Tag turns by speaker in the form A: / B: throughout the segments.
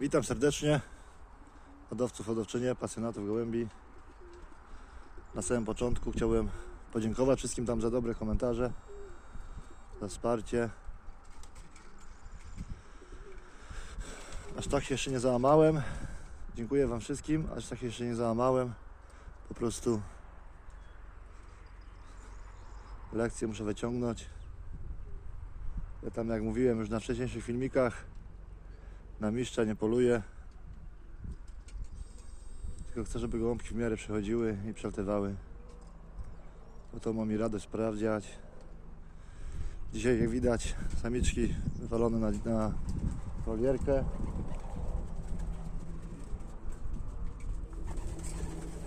A: Witam serdecznie hodowców, hodowczynie, pasjonatów gołębi. Na samym początku chciałbym podziękować wszystkim tam za dobre komentarze, za wsparcie. Aż tak się jeszcze nie załamałem. Dziękuję Wam wszystkim, aż tak się jeszcze nie załamałem. Po prostu lekcję muszę wyciągnąć. Ja tam jak mówiłem już na wcześniejszych filmikach, na mistrza nie poluję. Tylko chcę, żeby gołąbki w miarę przechodziły i przelatywały. Bo to ma mi radość sprawdziać. Dzisiaj jak widać samiczki wywalone na, na.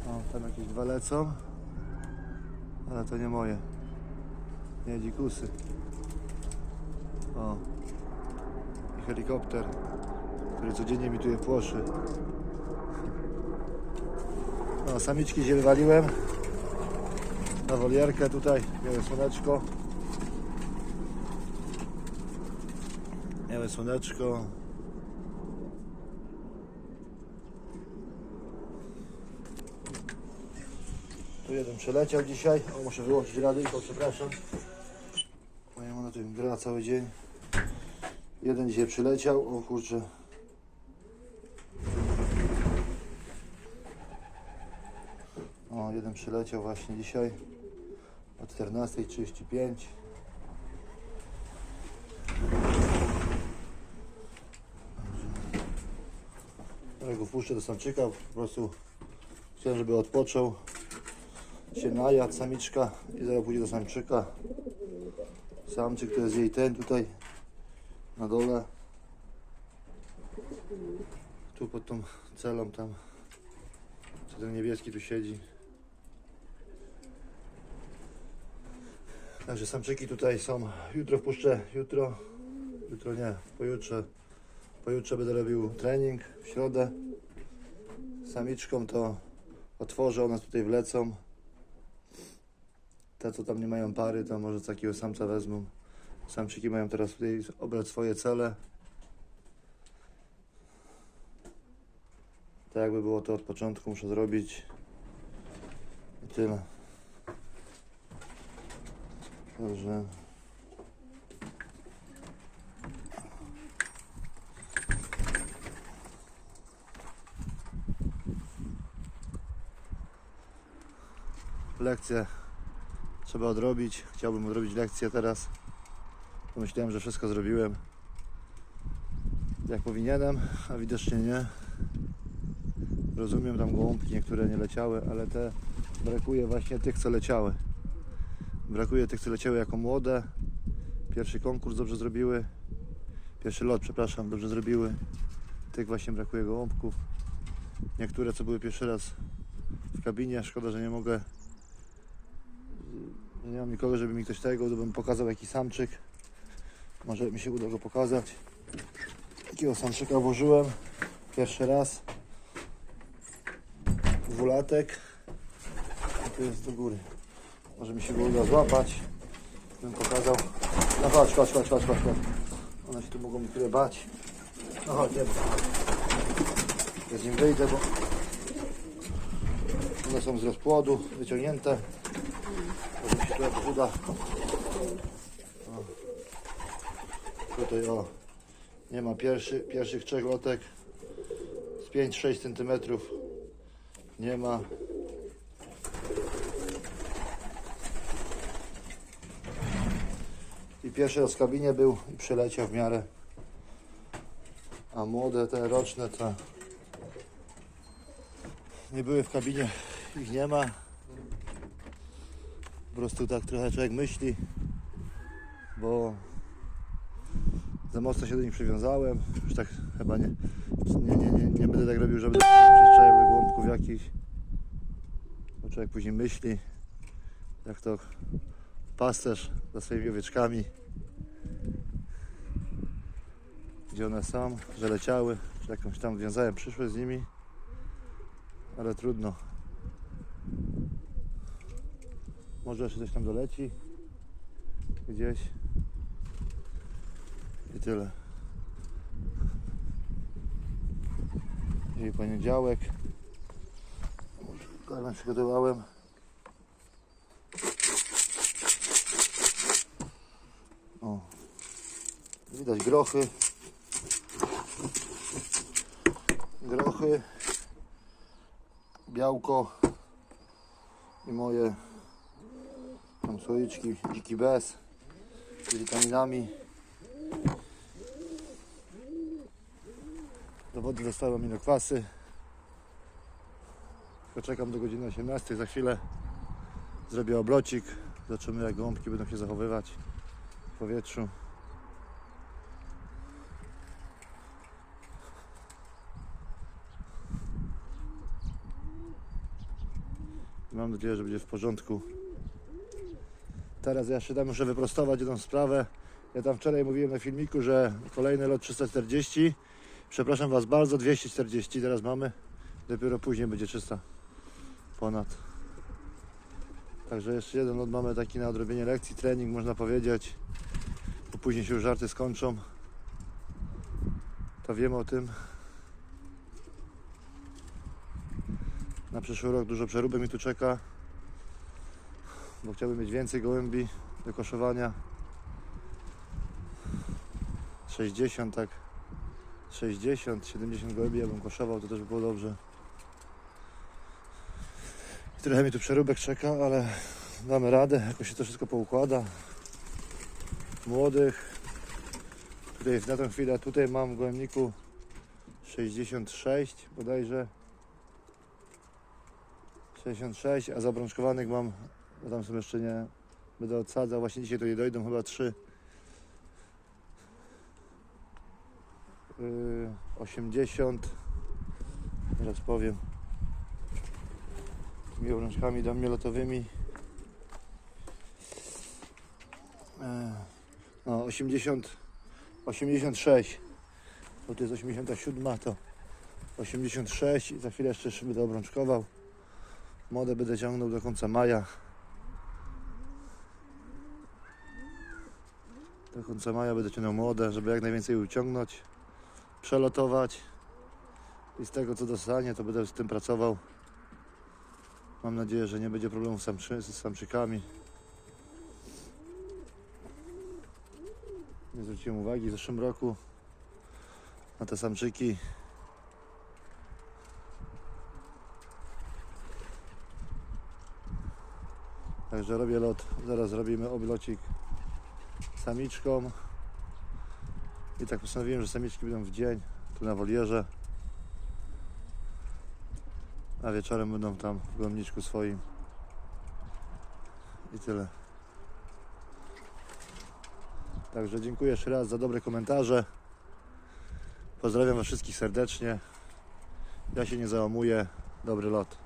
A: O, tam jakieś dwa lecą. Ale to nie moje. Nie, dzikusy. O. I helikopter, który codziennie mi tu płoszy. No, samiczki się wywaliłem. Na wolierkę tutaj. Miałem słoneczko. Miałem słoneczko. Tu jeden przeleciał dzisiaj. O, muszę wyłączyć radyjko, przepraszam. Moja ona tu gra cały dzień. Jeden dzisiaj przyleciał. O kurczę. O, jeden przyleciał właśnie dzisiaj o 14.35. Ja go wpuszczę do samczyka, po prostu chciałem, żeby odpoczął, się najadł samiczka i zaraz pójdzie do samczyka. Samczyk to jest jej ten tutaj na dole. Tu pod tą celą tam. Co ten niebieski tu siedzi. Także samczyki tutaj są. Jutro wpuszczę, jutro, jutro nie, pojutrze. Pojutrze będę robił trening w środę. Samiczką to otworzę, one tutaj wlecą. Te co tam nie mają pary, to może takiego samca wezmą. Samczyki mają teraz tutaj obrać swoje cele. Tak jakby było to od początku, muszę zrobić. I tyle. Dobrze. Lekcję trzeba odrobić. Chciałbym odrobić lekcję teraz. Pomyślałem, że wszystko zrobiłem jak powinienem, a widocznie nie. Rozumiem, tam gołąbki niektóre nie leciały, ale te brakuje właśnie tych, co leciały. Brakuje tych, co leciały jako młode. Pierwszy konkurs dobrze zrobiły. Pierwszy lot, przepraszam, dobrze zrobiły. Tych właśnie brakuje gołąbków. Niektóre, co były pierwszy raz w kabinie. Szkoda, że nie mogę. Nie mam nikogo, żeby mi ktoś tego, żebym pokazał jaki samczyk. Może mi się uda go pokazać. Takiego samczyka włożyłem pierwszy raz. Dwulatek. I tu jest do góry. Może mi się go uda złapać. Bym pokazał. No chodź, chodź, chodź, chodź, chodź. One się tu mogą niektóre bać. No chodź, nie. Ja z nim wyjdę, bo one są z rozpłodu, wyciągnięte. Może mi się tu jakoś uda. Tutaj o, nie ma pierwszy, pierwszych trzech lotek z 5-6 cm. Nie ma. Pierwszy raz w kabinie był i przyleciał w miarę. A młode, te roczne, to nie były w kabinie, ich nie ma. Po prostu tak trochę człowiek myśli, bo za mocno się do nich przywiązałem. Już tak chyba nie, nie, nie, nie, nie będę tak robił, żeby przyczaił do gołąbków jakichś. Bo człowiek później myśli, jak to pasterz za swoimi owieczkami. Gdzie one są, że leciały, że jakąś tam wiązałem przyszłe z nimi. Ale trudno. Może jeszcze coś tam doleci. Gdzieś. I tyle. Dzisiaj poniedziałek. Karmę przygotowałem. O. Widać grochy. Grochy. Białko. I moje tam słoiczki, dziki bez z witaminami. Do wody dostałem aminokwasy. Tylko czekam do godziny 18. Za chwilę zrobię oblocik. Zobaczymy jak gąbki będą się zachowywać w powietrzu. Mam nadzieję, że będzie w porządku. Teraz ja się tam muszę wyprostować jedną sprawę. Ja tam wczoraj mówiłem na filmiku, że kolejny lot 340. Przepraszam Was bardzo, 240 teraz mamy. Dopiero później będzie 300 ponad. Także jeszcze jeden lot mamy taki na odrobienie lekcji, trening można powiedzieć. Bo później się już żarty skończą. To wiem o tym. Na przyszły rok dużo przeróbek mi tu czeka. Bo chciałbym mieć więcej gołębi do koszowania. 60 tak 60, 70 gołębi ja bym koszował, to też by było dobrze. Trochę mi tu przeróbek czeka, ale damy radę, jakoś się to wszystko poukłada. Młodych. Tutaj na tę chwilę, tutaj mam w gołębniku 66 bodajże. 66, a zabrączkowanych mam, bo tam są jeszcze nie, będę odsadzał, właśnie dzisiaj tutaj dojdą chyba 3. Yy, 80 teraz powiem. Tymi obrączkami damielotowymi Yy, no 80 86 bo to jest 87 to 86 i za chwilę jeszcze będę obrączkował młode będę ciągnął do końca maja. Do końca maja będę ciągnął młode żeby jak najwięcej uciągnąć przelotować. I z tego co dostanie to będę z tym pracował. Mam nadzieję, że nie będzie problemów z, samczy, z samczykami nie zwróciłem uwagi w zeszłym roku na te samczyki także robię lot zaraz robimy oblocik samiczką i tak postanowiłem, że samiczki będą w dzień tu na wolierze. A wieczorem będą tam w gołębniczku swoim. I tyle. Także dziękuję jeszcze raz za dobre komentarze. Pozdrawiam Was wszystkich serdecznie. Ja się nie załamuję. Dobry lot.